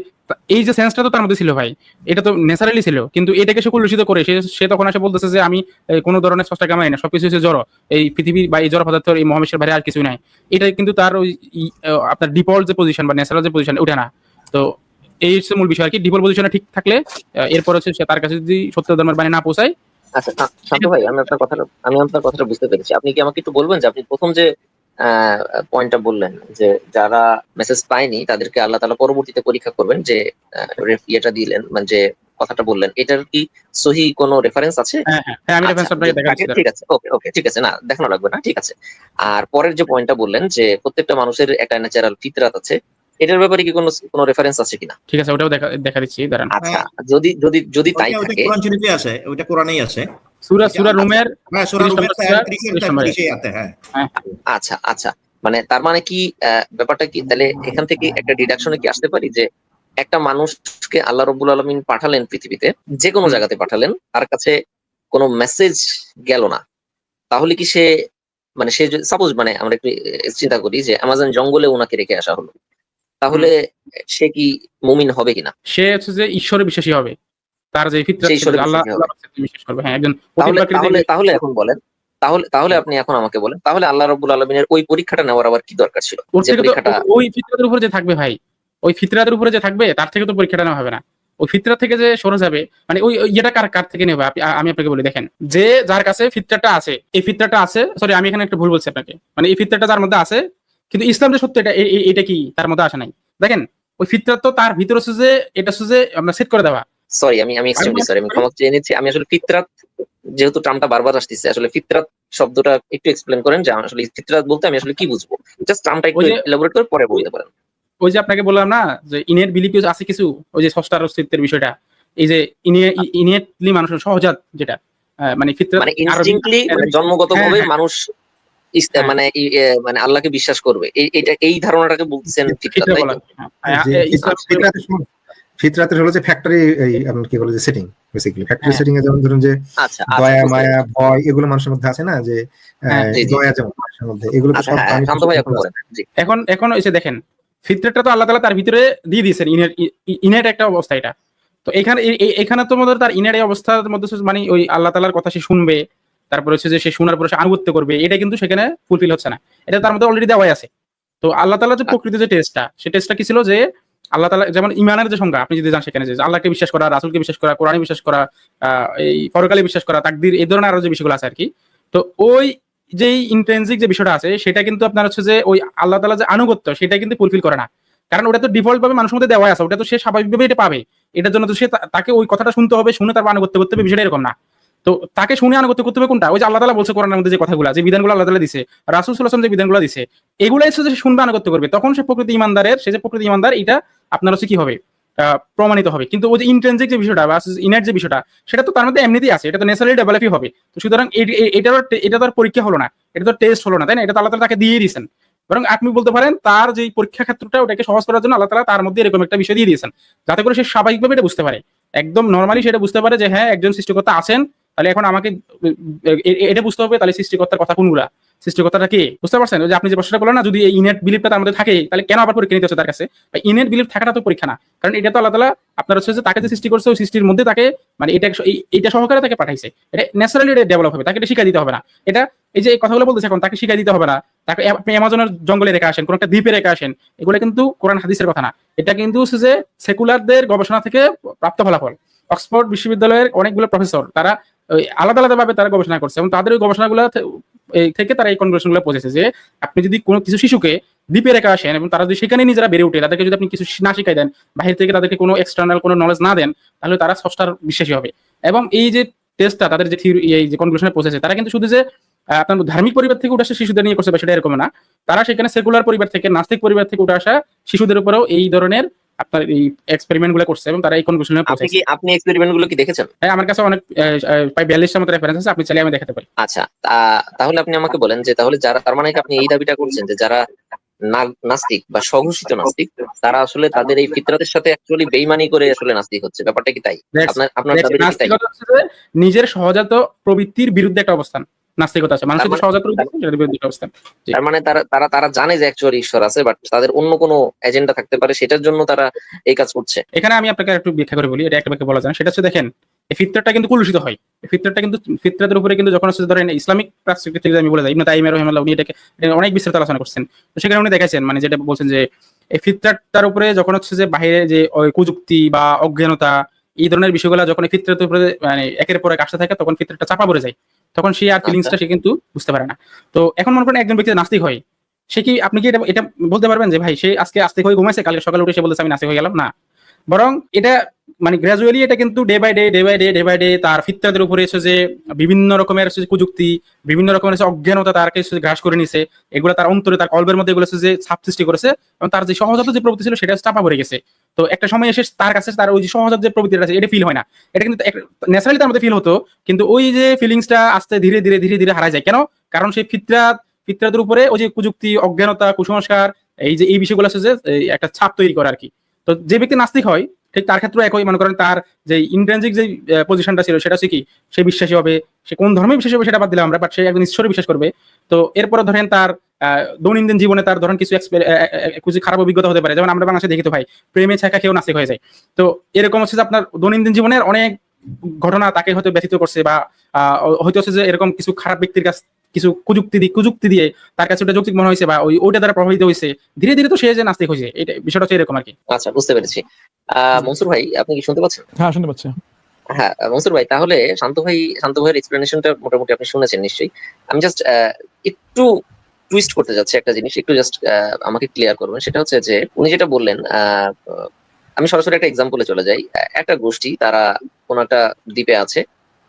এই যে সেন্সটা তো তার মধ্যে ছিল ভাই, এটা তো ন্যাচারালি ছিল। কিন্তু এটাকে সে কলুষিত করে, সে তখন এসে বলতেছে যে আমি কোনো ধরনের সস্তা কামাই না সবকিছু হচ্ছে জড়। এই পৃথিবী বা এই জড় পদার্থের, এই মহাবিশ্বের বাইরে আর কিছুই নাই। এটা কিন্তু তার ওই আপনার ডিফল্ট যে পজিশন বা ন্যাচারাল যে পজিশন ওঠে না। তো এই হচ্ছে মূল বিষয় আর কি। ডিফল্ট পজিশনে ঠিক থাকলে এরপর হচ্ছে সে তার কাছে যদি সত্য ধর্মের বাণী না পৌঁছায় আচ্ছা শান্ত ভাই, আমি আপনার কথাটা, আমি আপনার কথাটা বুঝতে পেরেছি। আপনি কি আমাকে একটু বলবেন যে আপনি প্রথম যে পয়েন্টটা বললেন যে যারা মেসেজ পায়নি তাদেরকে আল্লাহ তালা পরবর্তীতে পরীক্ষা করবেন যে আহ, ইয়েটা দিলেন মানে যে কথাটা বললেন। এটার কি সহি কোনো রেফারেন্স আছে? হ্যাঁ হ্যাঁ হ্যাঁ আমি আচ্ছা, তাকে- ঠিক আছে ওকে ওকে ঠিক আছে না দেখানো লাগবে না ঠিক আছে। আর পরের যে পয়েন্টটা বললেন যে প্রত্যেকটা মানুষের একটা ন্যাচারাল ফিতরাত আছে এটার ব্যাপারে কি কোনো কোনো রেফারেন্স আছে কিনা? ঠিক আছে ওটাও দেখা দেখা দিচ্ছি দাঁড়ান। আচ্ছা যদি যদি যদি তাই থাকে কোরআন আছে ওইটা কোরআনেই আছে। সুরা সুরা রুমের হ্যাঁ সূরা 30 রুমের 33 30 নম্বরে। 33 আছে হ্যাঁ। আচ্ছা আচ্ছা। মানে তার মানে কি আহ, ব্যাপারটা কি? তাহলে এখান থেকে একটা ডিডাকশনে কি আসতে পারি যে একটা মানুষকে আল্লাহ রব্বুল আলমিন পাঠালেন পৃথিবীতে যে কোনো জায়গাতে পাঠালেন তার কাছে কোনো মেসেজ গেল না তাহলে কি সে মানে সে সাপোজ মানে আমরা একটু চিন্তা করি যে আমাজন জঙ্গলে ওনাকে রেখে আসা হলো তাহলে সে কি মুমিন হবে কিনা? সে হচ্ছে যে ঈশ্বরে বিশ্বাসী হবে। তার যে ফিতরাত ছিল আল্লাহ করবে। হ্যাঁ একজন তাহলে এখন বলেন। তাহলে তাহলে আপনি এখন আমাকে বলেন। তাহলে আল্লাহ রব্বুল আলমিনের ওই পরীক্ষাটা নেওয়ার আবার কি দরকার ছিল? যে পরীক্ষাটা ওই ফিতরাতের উপরে যে থাকবে ভাই ওই ফিতরাতের উপরে যে থাকবে তার থেকে তো পরীক্ষাটা নেওয়া হবে না। ওই ফিতরা থেকে যে সরে যাবে মানে ওই ইয়েটা কার কার থেকে নেবে? আমি আপনাকে বলি দেখেন যে যার কাছে ফিতরাটা আছে এই ফিতরাটা আছে সরি আমি এখানে একটা ভুল বলছি আপনাকে। মানে এই ফিতরাটা যার মধ্যে আছে কিন্তু ইসলাম যে সত্য এটা এটা কি? তার মধ্যে আসে নাই। দেখেন ওই ফিতরাত তো তার ভিতরে যে এটা যে আমরা সেট করে দেওয়া। সরি আমি আমি এক্সট্রিমলি সরি আমি ক্ষমা চেয়ে নিচ্ছি। আমি আসলে ফিতরাত যেহেতু টার্মটা বারবার আসতেছে আসলে ফিতরাত শব্দটা একটু এক্সপ্লেন করেন যে আসলে ফিতরাত বলতে আমি আসলে কি বুঝব? জাস্ট টার্মটা একটু এলাবোরেট করে পরে বলতে পারেন। ওই যে আপনাকে বললাম না যে ইনের বিলিপি আছে কিছু ওই যে ষষ্ঠার অস্তিত্বের বিষয়টা এই যে ইনিয়েটলি মানুষের সহজাত যেটা মানে ফিতরাত মানে ইনস্টিংক্টলি মানে হ্যাঁ, জন্মগতভাবে হ্যাঁ। মানুষ হ্যাঁ। মানে মানে আল্লাহকে বিশ্বাস করবে। এই- এই ধারণাটাকে বলতেছেন ফিতরাত ফিতরা তাই বলা তো? হয়। হ্যাঁ, যে এ- ইসলাম ফিতরাতের হলো যে ফ্যাক্টরি এই আপনার কি বলে যে সেটিং বেসিক্যালি ফ্যাক্টরি হ্যাঁ। সেটিং এ যেমন ধরুন যে আচ্ছা আচ্ছা দয়া মায়া ভয় এগুলো মানুষের মধ্যে আছে না যে হ্যাঁ। দয়া যেমন মানুষের মধ্যে এগুলো তো আচ্ছা সব হ্যাঁ শান্ত ভাই এখন বলেন জি এখন এখন এসে দেখেন ফিতরাটা তো আল্লাহ তালা তার ভিতরে দিয়ে দিয়েছেন ইনের ইনের একটা অবস্থা এটা তো এখানে এখানে তো মধ্যে তার ইনের অবস্থার মধ্যে মানে ওই আল্লাহ তালার কথা সে শুনবে তারপরে হচ্ছে যে সে শোনার পরে সে আনুগত্য করবে এটা কিন্তু সেখানে ফুলফিল হচ্ছে না এটা তার মধ্যে অলরেডি দেওয়াই আছে তো আল্লাহ তালার যে প্রকৃত যে টেস্টটা সেই টেস্টটা কি ছিল যে আল্লাহ তালা যেমন ইমানের যে সংজ্ঞা, আপনি যদি যান সেখানে যে আল্লাহকে বিশ্বাস করা, রাসুলকে বিশ্বাস করা, কোরআনে বিশ্বাস করা এই পরকালে বিশ্বাস করা, তাকদির, এই ধরনের আরও যে বিষয়গুলো আছে আর কি তো ওই যেই ইন্টেন্সিক যে বিষয়টা আছে, সেটা কিন্তু আপনার হচ্ছে যে ওই আল্লাহ তালা যে আনুগত্য, সেটা কিন্তু ফুলফিল করে না। কারণ ওটা তো ডিফল্ট ভাবে মানুষের মধ্যে দেওয়া আছে, ওটা তো সে স্বাভাবিকভাবে এটা পাবে। এটার জন্য তো সে তাকে ওই কথাটা শুনতে হবে, শুনে তারপর আনুগত্য করতে হবে, বিষয়টা এরকম না। তো তাকে শুনে আনুগত্য করতে হবে কোনটা? ওই যে আল্লাহ তালা বলছে কোরআনের মধ্যে যে কথাগুলো যে বিধানগুলো আল্লাহ তালা দিছে, রাসুল সুলাসম যে বিধানগুলো দিছে এগুলো এসে যে শুনবে, আনুগত্য করবে। তখন সে প্রকৃতি ইমানদারের সে যে প্রকৃতি ইমানদার এটা আপনার হচ্ছে কি হবে? প্রমাণিত হবে। কিন্তু ওই যে ইন্টেন্সিক যে বিষয়টা বা ইনার যে বিষয়টা, সেটা তো তার মধ্যে এমনিতেই আছে। এটা তো ন্যাচারালি ডেভেলপই হবে। তো সুতরাং এটা এটা তো আর পরীক্ষা হলো না। এটা তো টেস্ট হলো না, তাই না? এটা তো আল্লাহ তাকে দিয়ে দিয়েছেন। বরং আপনি বলতে পারেন, তার যে পরীক্ষা ক্ষেত্রটা, ওটাকে সহজ করার জন্য আল্লাহ তার মধ্যে এরকম একটা বিষয় দিয়ে দিয়েছেন। যাতে করে সে স্বাভাবিকভাবে এটা বুঝতে পারে। একদম নর্মালি সেটা বুঝতে পারে যে হ্যাঁ একজন সৃষ্টিকর্তা আছেন, তাহলে এখন আমাকে এটা বুঝতে হবে, তাহলে সৃষ্টিকর্তার কথা কোনগুলা? সৃষ্টিকর্তাটা কে? বুঝতে পারছেন? যে আপনি যে প্রশ্নটা বলেন না, যদি এই ইনেট বিলিফটা তার মধ্যে থাকে, তাহলে কেন আবার পরীক্ষা নিতে হচ্ছে তার কাছে? ইনেট বিলিফ থাকাটা তো পরীক্ষা না। কারণ এটা তো আল্লাহ তালা আপনার হচ্ছে যে তাকে যে সৃষ্টি করছে, ওই সৃষ্টির মধ্যে তাকে মানে এটা এইটা সহকারে তাকে পাঠাইছে। এটা ন্যাচারালি এটা ডেভেলপ হবে, তাকে এটা শিখা দিতে হবে না। এটা এই যে কথাগুলো বলতেছে এখন, তাকে শিখা দিতে হবে না। তাকে আপনি অ্যামাজনের জঙ্গলে রেখে আসেন, কোন একটা দ্বীপে রেখে আসেন, এগুলো কিন্তু কোরআন হাদিসের কথা না। এটা কিন্তু হচ্ছে যে সেকুলারদের গবেষণা থেকে প্রাপ্ত ফলাফল। অক্সফোর্ড বিশ্ববিদ্যালয়ের অনেকগুলো প্রফেসর তারা আলাদা আলাদা ভাবে তারা গবেষণা করছে এবং তাদের ওই গবেষণাগুলো থেকে তারা এই কনক্লুশনগুলো পৌঁছেছে যে আপনি যদি কোনো কিছু শিশুকে দ্বীপে রেখে আসেন এবং তারা যদি সেখানে নিজেরা বেড়ে ওঠে, তাদেরকে যদি আপনি কিছু না শিখাই দেন, বাহির থেকে তাদেরকে কোনো এক্সটার্নাল কোনো নলেজ না দেন, তাহলে তারা ষষ্ঠার বিশ্বাসী হবে। এবং এই যে টেস্টটা তাদের যে থিওরি এই যে কনক্লুশনে পৌঁছেছে, তারা কিন্তু শুধু যে আপনার ধার্মিক পরিবার থেকে উঠে আসা শিশুদের নিয়ে করছে বা সেটা এরকম না। তারা সেখানে সেকুলার পরিবার থেকে, নাস্তিক পরিবার থেকে উঠে আসা শিশুদের উপরেও এই ধরনের আপনার এই এক্সপেরিমেন্টগুলো করছে এবং তারা এই কনক্লুশনে আপনি কি আপনি এক্সপেরিমেন্টগুলো কি দেখেছেন? হ্যাঁ আমার কাছে অনেক প্রায় বিয়াল্লিশটার মতো রেফারেন্স আছে আপনি চাইলে আমি দেখাতে পারি। আচ্ছা তাহলে আপনি আমাকে বলেন যে তাহলে যারা তার মানে কি আপনি এই দাবিটা করছেন যে যারা নাস্তিক বা স্বঘোষিত নাস্তিক তারা আসলে তাদের এই ফিতরাতের সাথে অ্যাকচুয়ালি বেইমানি করে আসলে নাস্তিক হচ্ছে। ব্যাপারটা কি তাই? আপনার আপনার নিজের সহজাত প্রবৃত্তির বিরুদ্ধে একটা অবস্থান। নাস্তিকতা আছে। মানুষের তার মানে- সহজাত। তার মানে তারা তারা তারা জানে যে অ্যাকচুয়ালি ঈশ্বর আছে বাট তাদের অন্য কোনো এজেন্ডা থাকতে পারে সেটার জন্য তারা এই কাজ করছে। এখানে আমি আপনাকে একটু ব্যাখ্যা করে বলি এটা বলা যায় সেটা হচ্ছে দেখেন এই ফিতরাটা কিন্তু কুলুষিত হয়। এই ফিতরাটা কিন্তু ফিতরাতের উপরে কিন্তু যখন ধরেন ইসলামিক পার্সপেক্টিভ থেকে আমি বলে যাই ইবনে তাইমিয়া উনি এটাকে অনেক বিস্তারিত আলোচনা করছেন। তো সেখানে উনি দেখাইছেন মানে যেটা বলছেন যে এই ফিতরাটার উপরে যখন হচ্ছে যে বাইরে যে কুযুক্তি বা অজ্ঞানতা এই ধরনের বিষয়গুলো যখন ফিতরাতের উপরে মানে একের পর এক আসতে থাকে তখন ফিতরাটা চাপা পড়ে যায়। তখন সে আর ফিলিংসটা সে কিন্তু বুঝতে পারে না। তো এখন মনে করেন একজন ব্যক্তি নাস্তিক হয় সে কি আপনি কি এটা এটা বলতে পারবেন যে ভাই সে আজকে আস্তিক হয়ে ঘুমাইছে কালকে সকালে উঠে সে বলতেছে আমি নাস্তিক হয়ে গেলাম না। বরং এটা মানে গ্রাজুয়ালি এটা কিন্তু day by day day by day day by day তার ফিতরাতের উপরে এসে যে বিভিন্ন রকমের কুযুক্তি, বিভিন্ন রকমের অজ্ঞানতা তার কাছে গ্রাস করে নিছে, এগুলো তার অন্তরে, তার কল্পের মধ্যে এগুলো যে ছাপ সৃষ্টি করেছে এবং তার যে সহজাত যে প্রবৃত্তি ছিল সেটা চাপা পড়ে গেছে। তো একটা সময় এসে তার কাছে তার ওই যে সহজাত যে প্রবৃত্তিটা আছে, এটা ফিল হয় না। এটা কিন্তু ন্যাচারালি তার মধ্যে ফিল হতো, কিন্তু ওই যে ফিলিংসটা আস্তে ধীরে ধীরে ধীরে ধীরে হারায় যায়। কেন? কারণ সেই ফিতরাত ফিতরাতের উপরে ওই যে কুযুক্তি, অজ্ঞানতা, কুসংস্কার, এই যে এই বিষয়গুলো আছে যে একটা ছাপ তৈরি করে আর কি। তো যে ব্যক্তি নাস্তিক হয়, ঠিক তার ক্ষেত্রে একই মনে করেন তার যে ইন্ট্রেন্সিক যে পজিশনটা ছিল সেটা হচ্ছে কি, সে বিশ্বাসী হবে, সে কোন ধর্মে বিশ্বাসী হবে সেটা বাদ দিলাম আমরা বাট সে একজন ঈশ্বরে বিশ্বাস করবে। তো এরপরে ধরেন তার দৈনন্দিন জীবনে তার ধরেন কিছু কিছু খারাপ অভিজ্ঞতা হতে পারে। যেমন আমরা বাংলাদেশে দেখি তো ভাই, প্রেমে ছাকা খেয়েও নাস্তিক হয়ে যায়। তো এরকম হচ্ছে যে আপনার দৈনন্দিন জীবনের অনেক ঘটনা তাকে হয়তো ব্যথিত করছে বা আহ, হয়তো হচ্ছে যে এরকম কিছু খারাপ ব্যক্তির কাছ কিছু কুযুক্তি দিয়ে কুযুক্তি দিয়ে তার কাছে ওটা যৌক্তিক মনে হয়েছে বা ওই ওইটা দ্বারা প্রভাবিত হয়েছে ধীরে ধীরে তো সে যে নাস্তিক হয়েছে এটা বিষয়টা হচ্ছে এরকম আর কি। আচ্ছা বুঝতে পেরেছি। আহ মনসুর ভাই আপনি কি শুনতে পাচ্ছেন? হ্যাঁ শুনতে পাচ্ছি। হ্যাঁ মনসুর ভাই তাহলে শান্ত ভাই শান্ত ভাইয়ের এক্সপ্লেনেশনটা মোটামুটি আপনি শুনেছেন নিশ্চয়ই। আমি জাস্ট একটু টুইস্ট করতে যাচ্ছি একটা জিনিস একটু জাস্ট আমাকে ক্লিয়ার করবেন। সেটা হচ্ছে যে উনি যেটা বললেন আহ, আমি সরাসরি একটা এক্সাম্পলে চলে যাই। একটা গোষ্ঠী তারা কোন একটা দ্বীপে আছে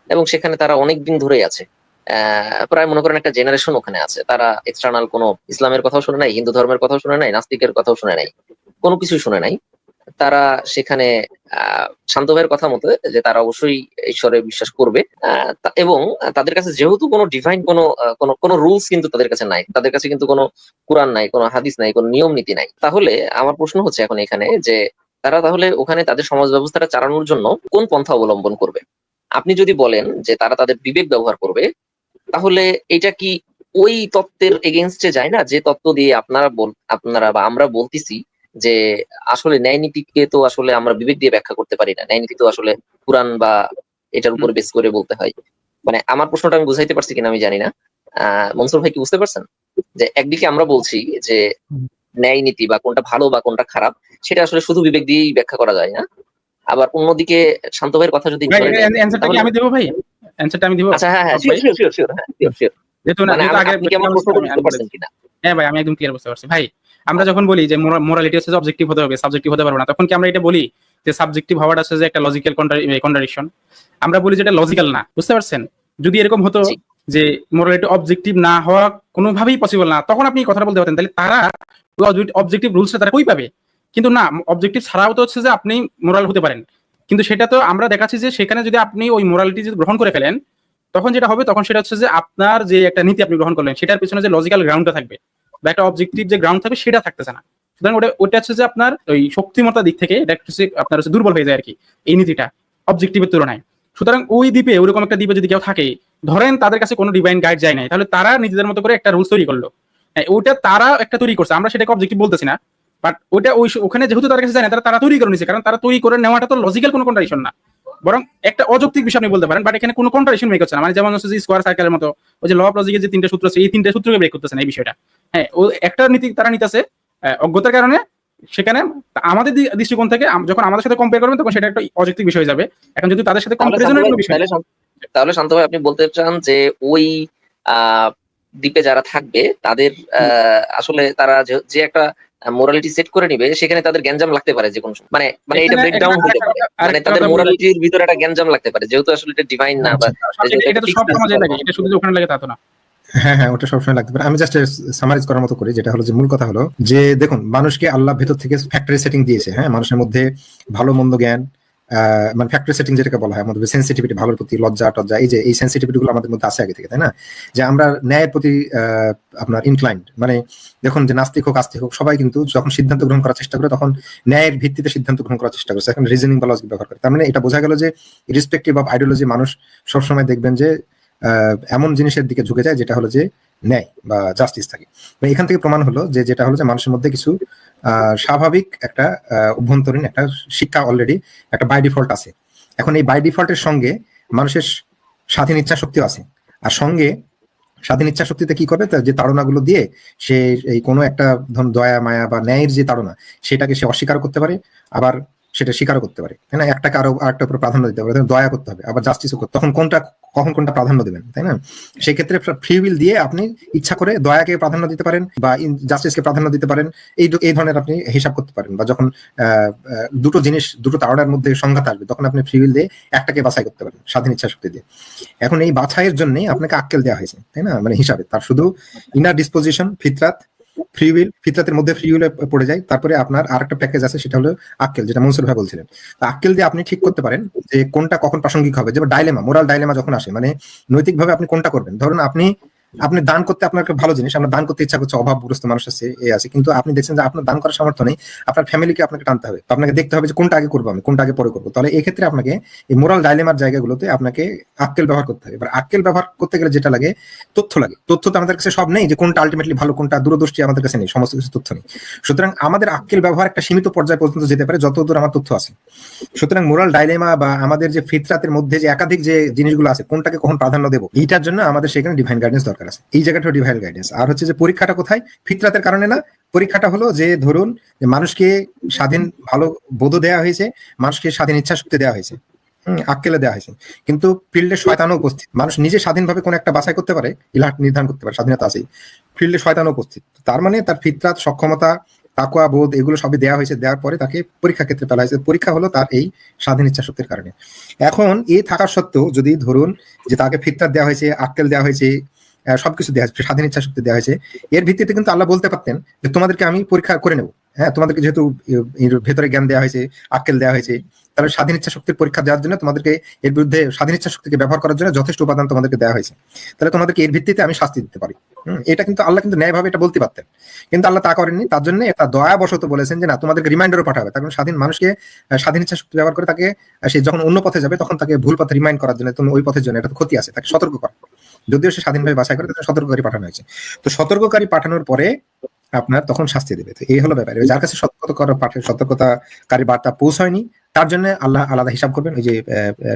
এবং সেখানে তারা অনেক দিন ধরেই আছে। প্রায় মনে করেন একটা জেনারেশন ওখানে আছে। তারা এক্সটার্নাল কোনো ইসলামের কথাও শুনে নাই হিন্দু ধর্মের কথাও শুনে নাই নাস্তিকের কথাও শুনে নাই কোনো কিছুই শুনে নাই। তারা সেখানে আহ, শান্ত ভাইয়ের কথা মতো যে তারা অবশ্যই ঈশ্বরে বিশ্বাস করবে। এবং তাদের কাছে যেহেতু কোনো ডিভাইন কোনো কোনো কোনো রুলস কিন্তু তাদের কাছে নাই তাদের কাছে কিন্তু কোনো কোরআন নাই কোনো হাদিস নাই কোনো নিয়ম নীতি নাই। তাহলে আমার প্রশ্ন হচ্ছে এখন এখানে যে তারা তাহলে ওখানে তাদের সমাজ ব্যবস্থাটা চালানোর জন্য কোন পন্থা অবলম্বন করবে? আপনি যদি বলেন যে তারা তাদের বিবেক ব্যবহার করবে তাহলে এটা কি ওই তত্ত্বের এগেনস্টে যায় না? যে তত্ত্ব দিয়ে আপনারা বল- আপনারা বা আমরা বলতেছি যে আসলে ন্যায় নীতিকে তো আসলে আমরা বিবেক দিয়ে ব্যাখ্যা করতে পারি না। ন্যায় নীতি তো আসলে কোরআন বা এটার উপর বেস করে বলতে হয়। মানে আমার প্রশ্নটা আমি বুঝাইতে পারছি কিনা আমি জানি না। আহ মনসুর ভাই কি বুঝতে পারছেন? যে একদিকে আমরা বলছি যে। ন্যায় নীতি বা কোনটা ভালো বা কোনটা খারাপ সেটা আসলে শুধু বিবেক দিয়েই ব্যাখ্যা করা যায় না আবার অন্যদিকে শান্ত ভাইয়ের কথা যদি আমি দেবো ভাই? অ্যান্সারটা আমি দিব? আচ্ছা হ্যাঁ হ্যাঁ ভাই। শিওর শিওর শিওর হ্যাঁ শিওর শিওর যেহেতু না মানে হ্যাঁ ভাই আমি একদম ক্লিয়ার বুঝতে পারছি। ভাই আমরা যখন বলি যে মোরালিটি হচ্ছে অবজেক্টিভ হতে হবে সাবজেক্টিভ হতে পারবে না তখন কি আমরা এটা বলি যে সাবজেক্টিভ হওয়াটা হচ্ছে যে একটা লজিক্যাল কন্ট্রাডিকশন আমরা বলি যে এটা লজিক্যাল না বুঝতে পারছেন? যদি এরকম হতো। যে মোরালিটি অবজেক্টিভ না হওয়া কোনোভাবেই পসিবল না তখন আপনি কথাটা বলতে পারতেন। তাহলে তারা অবজেক্টিভ রুলসটা তারা কই পাবে? কিন্তু না অবজেক্টিভ ছাড়াও তো হচ্ছে যে আপনি মোরাল হতে পারেন। কিন্তু সেটা তো আমরা দেখাচ্ছি যে সেখানে যদি আপনি ওই মোরালিটি যদি গ্রহণ করে ফেলেন, তখন যেটা হবে, তখন সেটা হচ্ছে যে আপনার যে একটা নীতি আপনি গ্রহণ করলেন, সেটার পিছনে যে লজিক্যাল গ্রাউন্ডটা থাকবে বা একটা অবজেক্টিভ যে গ্রাউন্ড থাকবে, সেটা থাকতেছে না। সুতরাং ওটা ওটা হচ্ছে যে আপনার ওই শক্তিমত্তা দিক থেকে এটা হচ্ছে আপনার হচ্ছে দুর্বল হয়ে যায় আর কি, এই নীতিটা অবজেক্টিভের তুলনায়। সুতরাং ওই দ্বীপে, ওরকম একটা দ্বীপে যদি কেউ থাকে, ধরেন তাদের কাছে কোনো ডিভাইন গাইড যায় নাই, তাহলে তারা নিজেদের মতো করে একটা রুলস তৈরি করল। ওটা তারা একটা তৈরি করছে। আমরা সেটাকে অবজেক্টিভ বলতেছি না। বাট ওটা ওই ওখানে যেহেতু তার কাছে যায় না তারা তারা তৈরি করে নিছে। কারণ তারা তৈরি করে নেওয়াটা তো লজিক্যাল কোনো কন্ট্রাডিকশন না। বরং একটা অযৌক্তিক বিষয় আপনি বলতে পারেন বাট এখানে কোনো কন্ট্রাডিকশন মেক হচ্ছে না। মানে যেমন হচ্ছে যে স্কোয়ার সার্কেলের মতো ওই যে ল অফ লজিকের যে তিনটে সূত্র আছে এই তিনটে সূত্রকে ব্রেক করতেছে না এই বিষয়টা। হ্যাঁ ও একটা নীতি তারা নিতেছে অজ্ঞতার কারণে। সেখানে আমাদের দৃষ্টিকোণ থেকে যখন আমাদের সাথে কম্পেয়ার করবেন তখন সেটা একটা অযৌক্তিক বিষয় হয়ে যাবে। এখন যদি তাদের সাথে কম্পারিজনের কোনো বিষয় তাহলে শান্ত ভাই আপনি বলতে চান যে ওই আহ, দ্বীপে যারা থাকবে তাদের আহ, আসলে তারা যে- যে একটা মোরালিটি সেট করে নিবে সেখানে তাদের গ্যাঞ্জাম লাগতে পারে যে কোনো সময়। মানে মানে এটা ব্রেকডাউন হতে পারে। মানে তাদের মোরালিটির ভিতরে একটা গ্যাঞ্জাম লাগতে পারে যেহেতু আসলে এটা ডিভাইন না বা এটা- এটা তো সব সমাজে লাগে এটা শুধু ওখানে লাগে তা তো না। হ্যাঁ হ্যাঁ ওটা সবসময় লাগতে পারে। আমি জাস্ট সামারাইজ করার মতো করি যেটা হলো যে মূল কথা হলো যে দেখুন মানুষকে আল্লাহ ভেতর থেকে ফ্যাক্টরি সেটিং দিয়েছে হ্যাঁ? মানুষের মধ্যে ভালো মন্দ জ্ঞান মানে ফ্যাক্টরি সেটিং যেটাকে বলা হয়, আমাদের সেন্সিটিভিটি ভালোর প্রতি লজ্জা, টজ্জা, এই যে এই সেন্সিটিভিটি গুলো আমাদের মধ্যে আছে আগে থেকে, তাই না? যে আমরা ন্যায়ের প্রতি আপনার ইনক্লাইন্ড মানে দেখুন যে নাস্তিক হোক, আস্তিক হোক, সবাই কিন্তু যখন সিদ্ধান্ত গ্রহণ করার চেষ্টা করে, তখন ন্যায়ের ভিত্তিতে সিদ্ধান্ত গ্রহণ করার চেষ্টা করছে। এখন রিজনিং বা লজিক ব্যবহার করে। তার মানে এটা বোঝা গেল যে রেসপেক্টিভ অফ আইডিওলজি মানুষ সবসময় দেখবেন যে এমন জিনিসের দিকে ঝুঁকে যায় যেটা হলো যে ন্যায় বা জাস্টিস থাকে। এখান থেকে প্রমাণ হলো যে যেটা হলো যে মানুষের মধ্যে কিছু স্বাভাবিক একটা অভ্যন্তরীণ একটা শিক্ষা অলরেডি একটা বাই ডিফল্ট আছে। এখন এই বাই ডিফল্টের সঙ্গে মানুষের স্বাধীন ইচ্ছা শক্তিও আছে। আর সঙ্গে স্বাধীন ইচ্ছা শক্তিতে কি তার যে তাড়নাগুলো দিয়ে সে এই কোনো একটা ধরুন দয়া, মায়া বা ন্যায়ের যে তাড়না, সেটাকে সে অস্বীকার করতে পারে। আবার সেটা স্বীকারও করতে পারে। তাই না? একটাকে আরও আরেকটা উপর প্রাধান্য দিতে পারে। দয়া করতে হবে। আবার জাস্টিসও করতে তখন কোনটা, কখন কোনটা প্রাধান্য দেবেন, তাই না? সেই ক্ষেত্রে ফ্রি উইল দিয়ে আপনি ইচ্ছা করে দয়াকে প্রাধান্য দিতে পারেন বা জাস্টিসকে প্রাধান্য দিতে পারেন। এই এই ধরনের আপনি হিসাব করতে পারেন। বা যখন দুটো জিনিস, দুটো তাড়নার মধ্যে সংঘাত আসবে, তখন আপনি ফ্রি উইল দিয়ে একটাকে বাছাই করতে পারেন, স্বাধীন ইচ্ছা শক্তি দিয়ে। এখন এই বাছাইয়ের জন্য আপনাকে আক্কেল দেওয়া হয়েছে, তাই না? মানে হিসাবে। তার শুধু ইনার ডিসপোজিশন ফিতরাত ফ্রি উইল ফিতরাতের মধ্যে ফ্রি উইলে পড়ে যায়। তারপরে আপনার আরেকটা প্যাকেজ আছে, সেটা হলো আক্কেল, যেটা মনসুর ভাই বলছিলেন। তো আক্কেল দিয়ে আপনি ঠিক করতে পারেন যে কোনটা কখন প্রাসঙ্গিক হবে। যেমন ডাইলেমা মোরাল ডাইলেমা যখন আসে মানে নৈতিকভাবে আপনি কোনটা করবেন? ধরুন আপনি আপনি দান করতে আপনার ভালো জিনিস আপনার দান করতে ইচ্ছা করছে, অভাবগ্রস্ত মানুষ আছে, এ আছে। কিন্তু আপনি দেখছেন যে আপনার দান করার সামর্থ্য নেই, আপনার ফ্যামিলিকে আপনাকে টানতে হবে। আপনাকে দেখতে হবে যে কোনটা আগে করব আমি, কোনটা আগে পরে করব। তাহলে এই ক্ষেত্রে আপনাকে এই মোরাল ডাইলেমার জায়গাগুলোতে আপনাকে আক্কেল ব্যবহার করতে হবে। এবার আক্কেল ব্যবহার করতে গেলে যেটা লাগে, তথ্য লাগে। তথ্য তো আমাদের কাছে সব নেই যে কোনটা আলটিমেটলি ভালো, কোনটা দূরদৃষ্টি আমাদের কাছে নেই, সমস্ত কিছু তথ্য নেই। সুতরাং আমাদের আক্কেল ব্যবহার একটা সীমিত পর্যায় পর্যন্ত যেতে পারে যত দূর আমার তথ্য আছে। সুতরাং মোরাল ডাইলেমা বা আমাদের যে ফিতরাতের মধ্যে যে একাধিক যে জিনিসগুলো আছে, কোনটাকে কখন প্রাধান্য দেবো, এইটার জন্য আমাদের সেখানে ডিভাইন গাইডেন্স দরকার। আছে। এই জায়গাটা ডিভাইন গাইডেন্স আর হচ্ছে যে পরীক্ষাটা কোথায়? ফিতরাতের কারণে না। পরীক্ষাটা হলো যে ধরুন মানুষকে স্বাধীন ভালো বোধ দেওয়া হয়েছে, মানুষকে স্বাধীন ইচ্ছা শক্তি দেওয়া হয়েছে দেওয়া হয়েছে। কিন্তু ফিল্ডে শয়তানও উপস্থিত। মানুষ নিজে স্বাধীনভাবে কোন একটা বাছাই করতে পারে ইলাহাট নির্ধারণ করতে পারে, স্বাধীনতা ফিল্ডে শয়তানও উপস্থিত। তার মানে তার ফিতরাত, সক্ষমতা তাকুয়া বোধ এগুলো সবই দেওয়া হয়েছে। দেওয়ার পরে তাকে পরীক্ষা ক্ষেত্রে ফেলা হয়েছে। পরীক্ষা হলো তার এই স্বাধীন ইচ্ছা শক্তির কারণে। এখন এ থাকার সত্ত্বেও যদি ধরুন যে তাকে ফিতরাত দেওয়া হয়েছে, আক্কেল দেওয়া হয়েছে সবকিছু দেওয়া হয়েছে, স্বাধীন ইচ্ছা শক্তি দেওয়া হয়েছে। এর ভিত্তিতে কিন্তু আল্লাহ বলতে পারতেন যে তোমাদেরকে আমি পরীক্ষা করে নেব। হ্যাঁ তোমাদেরকে যেহেতু ভেতরে জ্ঞান দেওয়া হয়েছে, আক্কেল দেওয়া হয়েছে, তাহলে স্বাধীন ইচ্ছা শক্তির পরীক্ষা দেওয়ার জন্য তোমাদেরকে, এর বিরুদ্ধে স্বাধীন ইচ্ছা শক্তিকে ব্যবহার করার জন্য যথেষ্ট উপাদান তোমাদেরকে দেওয়া হয়েছে। তাহলে তোমাদেরকে এর ভিত্তিতে আমি শাস্তি দিতে পারি। এটা কিন্তু আল্লাহ কিন্তু ন্যায়ভাবে এটা বলতে পারতেন। কিন্তু আল্লাহ তা করেননি, তার জন্য এটা দয়াবশত বলেছেন যে না, তোমাদেরকে রিমাইন্ডারও পাঠাবে। তখন স্বাধীন মানুষকে স্বাধীন ইচ্ছা শক্তি ব্যবহার করে তাকে সে যখন অন্য পথে যাবে, তখন তাকে ভুল পথে রিমাইন্ড করার জন্য, তুমি ওই পথের জন্য, এটা ক্ষতি আছে, তাকে সতর্ক করা। যদিও সে স্বাধীনভাবে বাছাই করে তাকে সতর্ককারী পাঠানো হয়েছে। তো সতর্ককারী পাঠানোর পরে আপনার তখন শাস্তি দেবে। তো এই হলো ব্যাপার। যার কাছে সতর্কতা করার পাঠে সতর্কতাকারী বার্তা পৌঁছায়নি তার জন্য আল্লাহ আলাদা হিসাব করবেন। ওই যে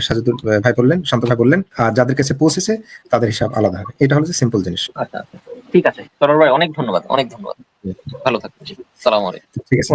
সাজিদুল ভাই বললেন শান্ত ভাই বললেন আর যাদের কাছে পৌঁছেছে তাদের হিসাব আলাদা হবে। এটা হলো যে সিম্পল জিনিস। আচ্ছা আচ্ছা। ঠিক আছে। সরোর ভাই অনেক ধন্যবাদ অনেক ধন্যবাদ। ভালো থাকবেন। সালাম আলাইকুম। ঠিক আছে